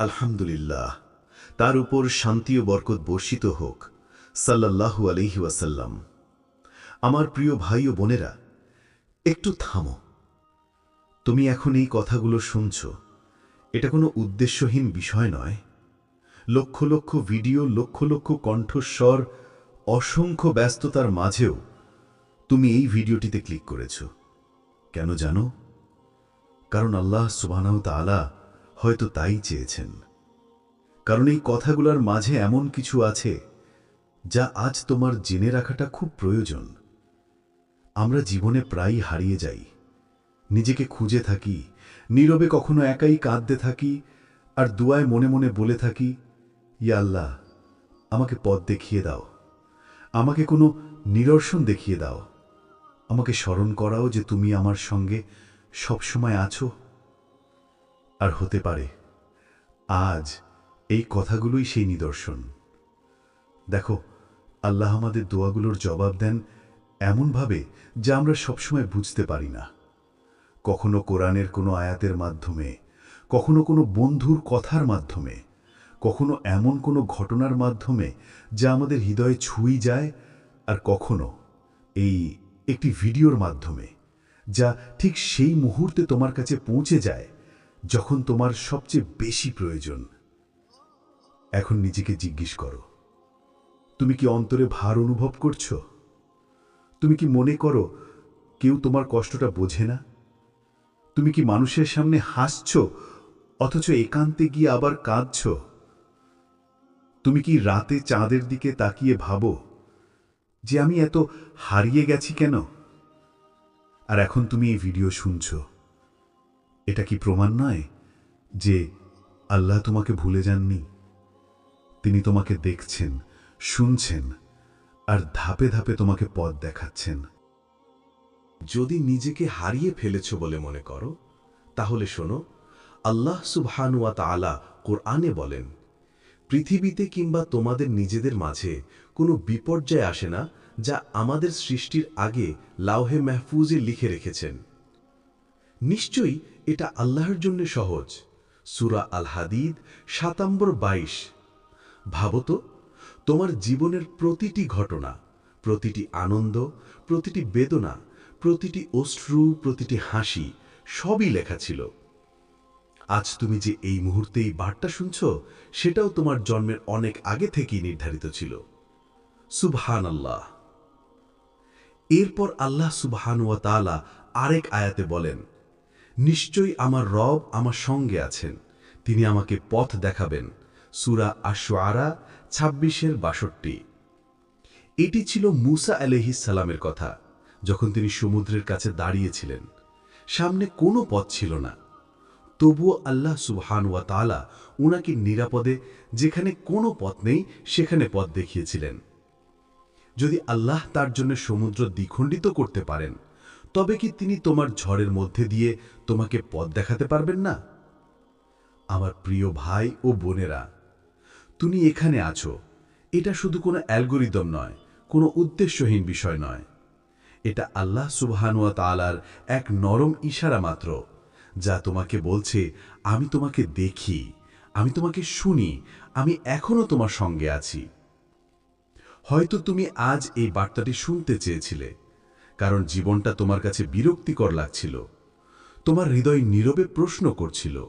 আলহামদুলিল্লাহ, তার উপর শান্তি ও বরকত বর্ষিত হোক, সাল্লাল্লাহু আলহি ওয়াসাল্লাম। আমার প্রিয় ভাই ও বোনেরা, একটু থামো। তুমি এখন এই কথাগুলো শুনছ, এটা কোনো উদ্দেশ্যহীন বিষয় নয়। লক্ষ লক্ষ ভিডিও, লক্ষ লক্ষ কণ্ঠস্বর, অসংখ্য ব্যস্ততার মাঝেও তুমি এই ভিডিওটিতে ক্লিক করেছ। কেন জানো? কারণ আল্লাহ সুবহানাহু তাআলা হয়তো তাই চেয়েছেন। কারণ এই কথাগুলোর মাঝে এমন কিছু আছে যা আজ তোমার জেনে রাখাটা খুব প্রয়োজন। আমরা জীবনে প্রায়ই হারিয়ে যাই। নিজেকে খুঁজে থাকি, নীরবে কখনো একাই কাঁদতে থাকি, আর দুয়ায় মনে মনে বলে থাকি, ইয়া আল্লাহ, আমাকে পথ দেখিয়ে দাও। আমাকে কোনো নিদর্শন দেখিয়ে দাও। আমাকে স্মরণ করাও যে তুমি আমার সঙ্গে সবসময় আছো। আর হতে পারে। আজ এই কথাগুলোই সেই নিদর্শন। দেখো, আল্লাহ আমাদের দোয়াগুলোর জবাব দেন এমনভাবে যা আমরা সবসময় বুঝতে পারি না। কখনো কোরআনের কোনো আয়াতের মাধ্যমে, কখনো কোনো বন্ধুর কথার মাধ্যমে, কখনো এমন কোনো ঘটনার মাধ্যমে যা আমাদের হৃদয়ে ছুঁই যায়, আর কখনো এই একটি ভিডিওর মাধ্যমে যা ঠিক সেই মুহূর্তে তোমার কাছে পৌঁছে যায় যখন তোমার সবচেয়ে বেশি প্রয়োজন, এখন নিজেকে জিজ্ঞেস করো, তুমি কি অন্তরে ভার অনুভব করছ? তুমি কি মনে করো কেউ তোমার কষ্টটা বোঝে না? তুমি কি মানুষের সামনে হাসছ, অথচ একান্তে গিয়ে আবার কাঁদছ? তুমি কি রাতে চাঁদের দিকে তাকিয়ে ভাবো যে আমি এত হারিয়ে গেছি কেন? আর এখন তুমি এই ভিডিও শুনছ। এটা কি প্রমাণ নয় যে আল্লাহ তোমাকে ভুলে যাননি? তিনি তোমাকে দেখছেন, শুনছেন, আর ধাপে ধাপে তোমাকে পথ দেখাচ্ছেন। যদি নিজেকে হারিয়ে ফেলেছ বলে মনে করো, তাহলে শোনো, আল্লাহ সুবহানুয়া তাআলা কোরআনে বলেন, পৃথিবীতে কিংবা তোমাদের নিজেদের মাঝে কোনো বিপর্যয় আসে না যা আমাদের সৃষ্টির আগে লাউহে মেহফুজে লিখে রেখেছেন। নিশ্চয়ই এটা আল্লাহর জন্য সহজ। সুরা আল হাদিদ সাতাম্বর বাইশ। ভাবতো তোমার জীবনের প্রতিটি ঘটনা, প্রতিটি আনন্দ, প্রতিটি বেদনা, প্রতিটি অশ্রু, প্রতিটি হাসি, সবই লেখা ছিল। আজ তুমি যে এই মুহূর্তে এই বার্তা শুনছ, সেটাও তোমার জন্মের অনেক আগে থেকেই নির্ধারিত ছিল। সুবহান আল্লাহ এরপর আল্লাহ সুবহান ওয়া তাআলা আরেক আয়াতে বলেন নিশ্চয়ই আমার রব আমার সঙ্গে আছেন। তিনি আমাকে পথ দেখাবেন। সুরা আশোয়ারা ছাব্বিশের বাষট্টি। এটি ছিল মুসা সালামের কথা, যখন তিনি সমুদ্রের কাছে দাঁড়িয়েছিলেন। সামনে কোনো পথ ছিল না। তবুও আল্লাহ সুবহান ওয়া তাআলা উনাকে নিরাপদে, যেখানে কোনো পথ নেই, সেখানে পথ দেখিয়েছিলেন। যদি আল্লাহ তার জন্য সমুদ্র দ্বিখণ্ডিত করতে পারেন তবে কি তিনি তোমার ঝড়ের মধ্যে দিয়ে তোমাকে পথ দেখাতে পারবেন না? আমার প্রিয় ভাই ও বোনেরা, তুমি এখানে আছো। এটা শুধু কোনো অ্যালগোরিদম নয়, কোনো উদ্দেশ্যহীন বিষয় নয়। এটা আল্লাহ সুবহানুয়া তালার এক নরম ইশারা মাত্র, যা তোমাকে বলছে, আমি তোমাকে দেখি, আমি তোমাকে শুনি, আমি এখনও তোমার সঙ্গে আছি। হয়তো তুমি আজ এই বার্তাটি শুনতে চেয়েছিলে কারণ জীবনটা তোমার কাছে বিরক্তিকর লাগছিল। তোমার হৃদয় নীরবে প্রশ্ন করছিল।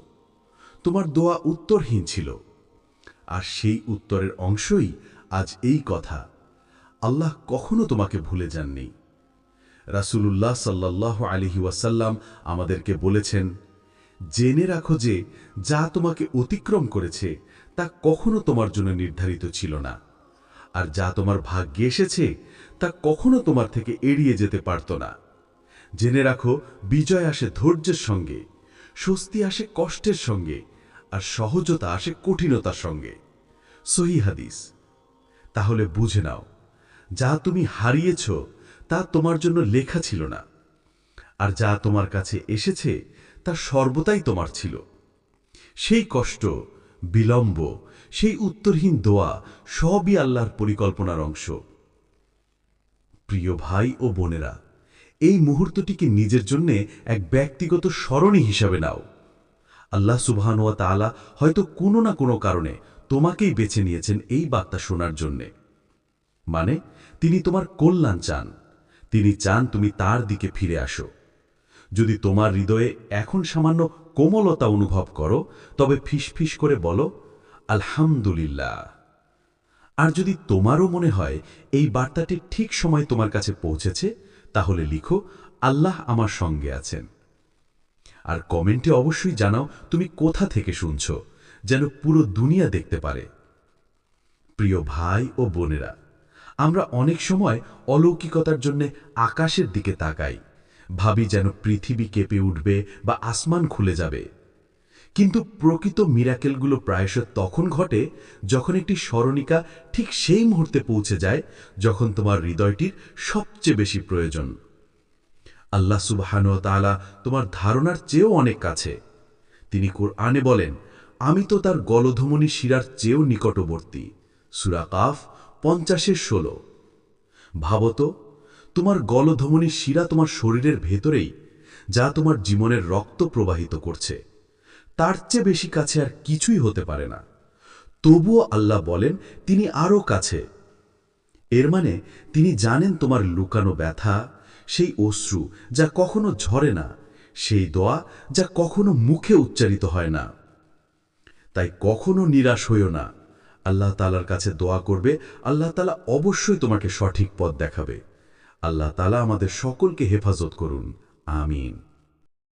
তোমার দোয়া উত্তরহীন ছিল। আর সেই উত্তরের অংশই আজ এই কথা। আল্লাহ কখনো তোমাকে ভুলে যাননি। রাসূলুল্লাহ সাল্লাহ আলিহি ওয়াসাল্লাম আমাদেরকে বলেছেন, জেনে রাখো যে যা তোমাকে অতিক্রম করেছে, তা কখনো তোমার জন্য নির্ধারিত ছিল না। আর যা তোমার ভাগ্যে এসেছে তা কখনো তোমার থেকে এড়িয়ে যেতে পারত না। জেনে রাখো, বিজয় আসে ধৈর্যের সঙ্গে, স্বস্তি আসে কষ্টের সঙ্গে, আর সহজতা আসে কঠিনতার সঙ্গে। সহি হাদিস। তাহলে বুঝে নাও, যা তুমি হারিয়েছ, তা তোমার জন্য লেখা ছিল না। আর যা তোমার কাছে এসেছে, তা সর্বদাই তোমার ছিল। সেই কষ্ট, বিলম্ব, সেই উত্তরহীন দোয়া সবই আল্লাহর পরিকল্পনার অংশ। প্রিয় ভাই ও বোনেরা, এই মুহূর্তটিকে নিজের জন্যে এক ব্যক্তিগত স্মরণী হিসাবে নাও। আল্লাহ সুবহানুয়া তাআলা হয়তো কোনো না কোনো কারণে তোমাকেই বেছে নিয়েছেন এই বার্তা শোনার জন্যে। মানে তিনি তোমার কল্যাণ চান, তিনি চান তুমি তার দিকে ফিরে আসো। যদি তোমার হৃদয়ে এখন সামান্য কোমলতা অনুভব করো, তবে ফিসফিস করে বলো, আলহামদুলিল্লাহ। আর যদি তোমারও মনে হয় এই বার্তাটি ঠিক সময় তোমার কাছে পৌঁছেছে, তাহলে লিখো, আল্লাহ আমার সঙ্গে আছেন। আর কমেন্টে অবশ্যই জানাও তুমি কোথা থেকে শুনছ, যেন পুরো দুনিয়া দেখতে পারে। প্রিয় ভাই ও বোনেরা, আমরা অনেক সময় অলৌকিকতার জন্য আকাশের দিকে তাকাই, ভাবি যেন পৃথিবী কেঁপে উঠবে বা আসমান খুলে যাবে। কিন্তু প্রকৃত মিরাকেলগুলো প্রায়শ তখন ঘটে যখন একটি স্মরণিকা ঠিক সেই মুহূর্তে পৌঁছে যায় যখন তোমার হৃদয়টির সবচেয়ে বেশি প্রয়োজন। আল্লাহ সুবাহানুয়া তাআলা তোমার ধারণার চেয়েও অনেক কাছে। তিনি কোরআনে বলেন, আমি তো তার গলধমনী শিরার চেয়েও নিকটবর্তী। সুরা কাফ পঞ্চাশের ষোলো। ভাবত তোমার গলধমনী শিরা তোমার শরীরের ভেতরেই, যা তোমার জীবনের রক্ত প্রবাহিত করছে। তার চেয়ে বেশি কাছে আর কিছুই হতে পারে না। তবুও আল্লাহ বলেন, তিনি আরও কাছে। এর মানে তিনি জানেন তোমার লুকানো ব্যথা, সেই অশ্রু যা কখনো ঝরে না, সেই দোয়া যা কখনো মুখে উচ্চারিত হয় না। তাই কখনো নিরাশ হইও না। আল্লাহ তালার কাছে দোয়া করবে, আল্লাহ তালা অবশ্যই তোমাকে সঠিক পথ দেখাবে। আল্লাহ তালা আমাদের সকলকে হেফাজত করুন। আমিন।